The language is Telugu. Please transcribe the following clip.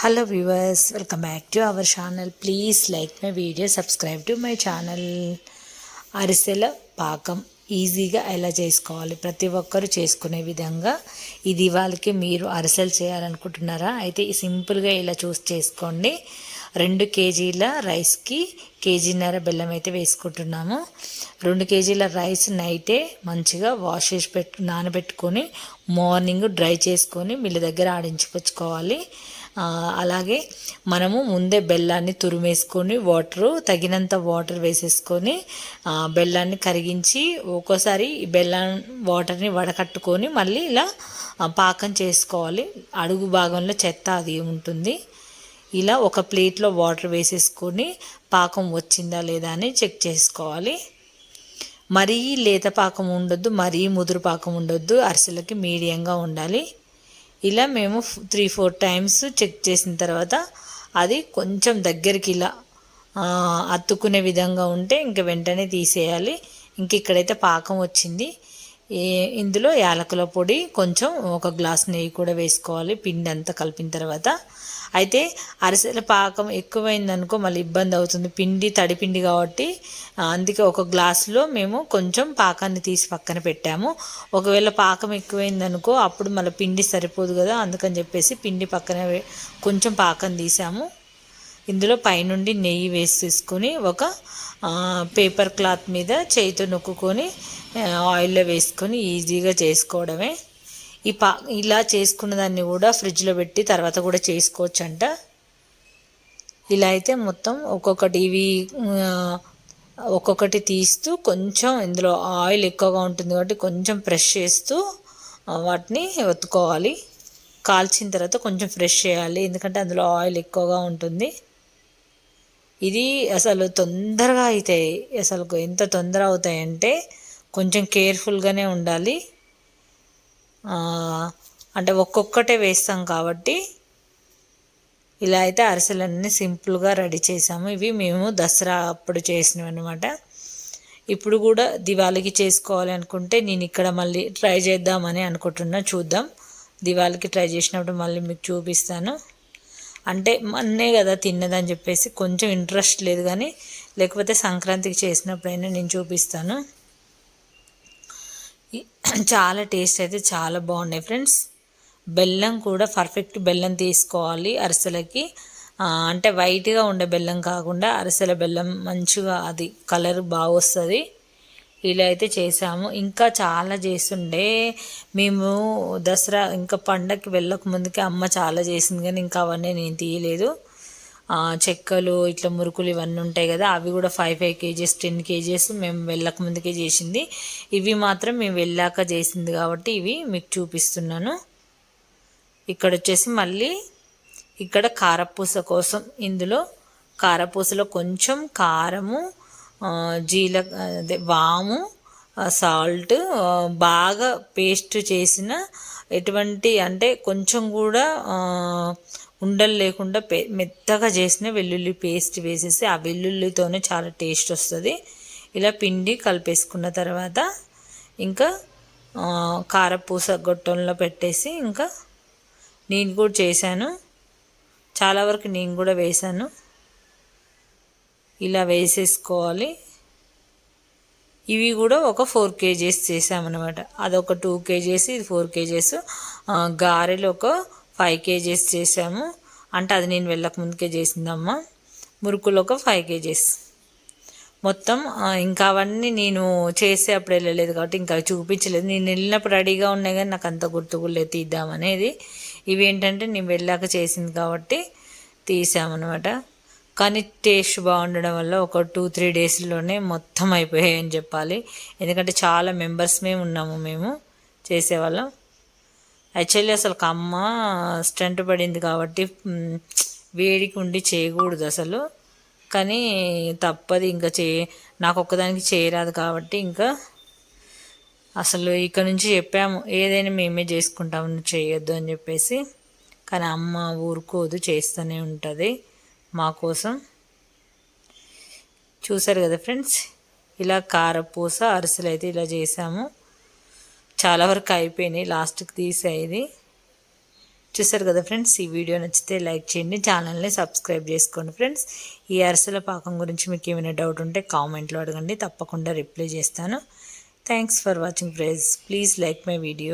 Hello viewers welcome back to our channel please like my video subscribe to my channel అరిసెల పాకం ఈజీగా ఎలా చేసుకోవాలి? ప్రతి ఒక్కరు చేసుకునే విధంగా ఇది వాళ్ళకి మీరు అరిసెలు చేయాలనుకుంటున్నారా? అయితే సింపుల్గా ఇలా చూసి చేసుకోండి. రెండు కేజీల రైస్కి కేజీన్నర బెల్లం అయితే వేసుకుంటున్నాము. రెండు కేజీల రైస్ నైటే మంచిగా వాష్ చేసి పెట్టు నానబెట్టుకొని మార్నింగ్ డ్రై చేసుకొని మిల్లు దగ్గర ఆడించుకొచ్చుకోవాలి. అలాగే మనము ముందే బెల్లాన్ని తురిమేసుకొని వాటరు తగినంత వాటర్ వేసేసుకొని బెల్లాన్ని కరిగించి ఒక్కోసారి బెల్లం వాటర్ని వడకట్టుకొని మళ్ళీ ఇలా పాకం చేసుకోవాలి. అడుగు భాగంలో చెత్త అది ఉంటుంది. ఇలా ఒక ప్లేట్లో వాటర్ వేసేసుకొని పాకం వచ్చిందా లేదా అని చెక్ చేసుకోవాలి. మరీ లేత పాకం ఉండొద్దు మరీ ముదురు పాకం ఉండొద్దు అరిసెలకి మీడియంగా ఉండాలి. ఇలా మేము త్రీ ఫోర్ టైమ్స్ చెక్ చేసిన తర్వాత అది కొంచెం దగ్గరికి ఇలా అత్తుకునే విధంగా ఉంటే ఇంక వెంటనే తీసేయాలి. ఇంక ఇక్కడైతే పాకం వచ్చింది. ఇందులో యాలకుల పొడి కొంచెం ఒక గ్లాస్ నెయ్యి కూడా వేసుకోవాలి. పిండి అంతా కలిపిన తర్వాత అయితే అరిసెల పాకం ఎక్కువైందనుకో మళ్ళీ ఇబ్బంది అవుతుంది. పిండి తడిపిండి కాబట్టి అందుకే ఒక గ్లాసులో మేము కొంచెం పాకాన్ని తీసి పక్కన పెట్టాము. ఒకవేళ పాకం ఎక్కువైందనుకో అప్పుడు మళ్ళీ పిండి సరిపోదు కదా అందుకని చెప్పేసి పిండి పక్కన కొంచెం పాకం తీసాము. ఇందులో పైనుండి నెయ్యి వేసేసుకొని ఒక పేపర్ క్లాత్ మీద చేయితో నొక్కుకొని ఆయిల్లో వేసుకొని ఈజీగా చేసుకోవడమే. ఈ పా ఇలా చేసుకున్న దాన్ని కూడా ఫ్రిడ్జ్లో పెట్టి తర్వాత కూడా చేసుకోవచ్చు అంట ఇలా అయితే మొత్తం ఒక్కొక్కటి ఇవి ఒక్కొక్కటి తీస్తూ కొంచెం ఇందులో ఆయిల్ ఎక్కువగా ఉంటుంది కాబట్టి కొంచెం ఫ్రెష్ చేస్తూ వాటిని ఒత్తుకోవాలి. కాల్చిన తర్వాత కొంచెం ఫ్రెష్ చేయాలి. ఎందుకంటే అందులో ఆయిల్ ఎక్కువగా ఉంటుంది. ఇది అసలు తొందరగా అవుతాయి అసలు ఎంత తొందర అవుతాయంటే కొంచెం కేర్ఫుల్గానే ఉండాలి. అంటే ఒక్కొక్కటే వేస్తాం కాబట్టి ఇలా అయితే అరిసెలన్నీ సింపుల్గా రెడీ చేసాము. ఇవి మేము దసరా అప్పుడు చేసినవి అనమాట ఇప్పుడు కూడా దివాళికి చేసుకోవాలి అనుకుంటే నేను ఇక్కడ మళ్ళీ ట్రై చేద్దామని అనుకుంటున్నా. చూద్దాం. దివాళికి ట్రై చేసినప్పుడు మళ్ళీ మీకు చూపిస్తాను. అంటే మొన్నే కదా తిన్నదని చెప్పేసి కొంచెం ఇంట్రెస్ట్ లేదు కానీ లేకపోతే సంక్రాంతికి చేసినప్పుడైనా నేను చూపిస్తాను. చాలా టేస్ట్ అయితే చాలా బాగున్నాయి ఫ్రెండ్స్. బెల్లం కూడా పర్ఫెక్ట్ బెల్లం తీసుకోవాలి అరిసెలకి. అంటే వైట్గా ఉండే బెల్లం కాకుండా అరిసెల బెల్లం మంచిగా అది కలర్ బాగా వస్తుంది. ఇలా అయితే చేసాము. ఇంకా చాలా చేస్తుండే. మేము దసరా ఇంకా పండగకి వెళ్ళక ముందుకే అమ్మ చాలా చేసింది కానీ ఇంకా అవన్నీ నేను తీయలేదు. చెక్కలు ఇట్లా మురుకులు ఇవన్నీ ఉంటాయి కదా అవి కూడా five five kgs ten kgs మేము వెళ్ళక ముందుకే చేసింది. ఇవి మాత్రం మేము వెళ్ళాక చేసింది కాబట్టి ఇవి మీకు చూపిస్తున్నాను. ఇక్కడ వచ్చేసి మళ్ళీ ఇక్కడ కారపూస కోసం ఇందులో కారపూసలో కొంచెం కారము జీల అదే వాము సాల్ట్ బాగా పేస్ట్ చేసిన ఎటువంటి అంటే కొంచెం కూడా ఉండలు లేకుండా పే మెత్తగా చేసిన వెల్లుల్లి పేస్ట్ వేసేసి ఆ వెల్లుల్లితోనే చాలా టేస్ట్ వస్తుంది. ఇలా పిండి కలిపేసుకున్న తర్వాత ఇంకా కారపూస గొట్టంలో పెట్టేసి ఇంకా నేను కూడా చేశాను. చాలా వరకు నేను కూడా వేశాను. ఇలా వేసేసుకోవాలి. ఇవి కూడా ఒక ఫోర్ కేజీస్ చేసామన్నమాట అదొక టూ కేజీస్ ఇది ఫోర్ కేజీస్. గారెలు ఒక ఫైవ్ కేజీస్ చేసాము. అంటే అది నేను వెళ్ళక ముందుకే చేసిందమ్మా. మురుకులు ఒక ఫైవ్ కేజీస్. మొత్తం ఇంకా అవన్నీ నేను చేసే అప్పుడు వెళ్ళలేదు కాబట్టి ఇంకా చూపించలేదు. నేను వెళ్ళినప్పుడు రెడీగా ఉన్నాయి కానీ నాకు అంత గుర్తుకులేదు తీద్దామనేది ఇవి ఏంటంటే నేను వెళ్ళాక చేసింది కాబట్టి తీసామన్నమాట. కానీ టేస్ట్ బాగుండడం వల్ల ఒక టూ త్రీ డేస్లోనే మొత్తం అయిపోయాయి అని చెప్పాలి. ఎందుకంటే చాలా మెంబర్స్ మేము ఉన్నాము మేము చేసేవాళ్ళం. యాక్చువల్లీ అసలు అమ్మ స్టంట్ పడింది కాబట్టి వేడికి ఉండి చేయకూడదు అసలు. కానీ తప్పది ఇంకా చే నాకు ఒక్కదానికి చేయరాదు కాబట్టి ఇంకా అసలు ఇక్కడ నుంచి చెప్పాము ఏదైనా మేమే చేసుకుంటాము చేయొద్దు అని చెప్పేసి. కానీ అమ్మ ఊరుకోదు చేస్తూనే ఉంటుంది మా కోసం. చూసారు కదా ఫ్రెండ్స్ ఇలా కారపూస అరిసెలు అయితే ఇలా చేసాము. చాలా వరకు అయిపోయినాయి. లాస్ట్కి తీసేది. చూసారు కదా ఫ్రెండ్స్ ఈ వీడియో నచ్చితే లైక్ చేయండి ఛానల్ని సబ్స్క్రైబ్ చేసుకోండి ఫ్రెండ్స్. ఈ అరసల పాకం గురించి మీకు ఏమైనా డౌట్ ఉంటే కామెంట్లో అడగండి తప్పకుండా రిప్లై చేస్తాను. Thanks for watching friends please like my video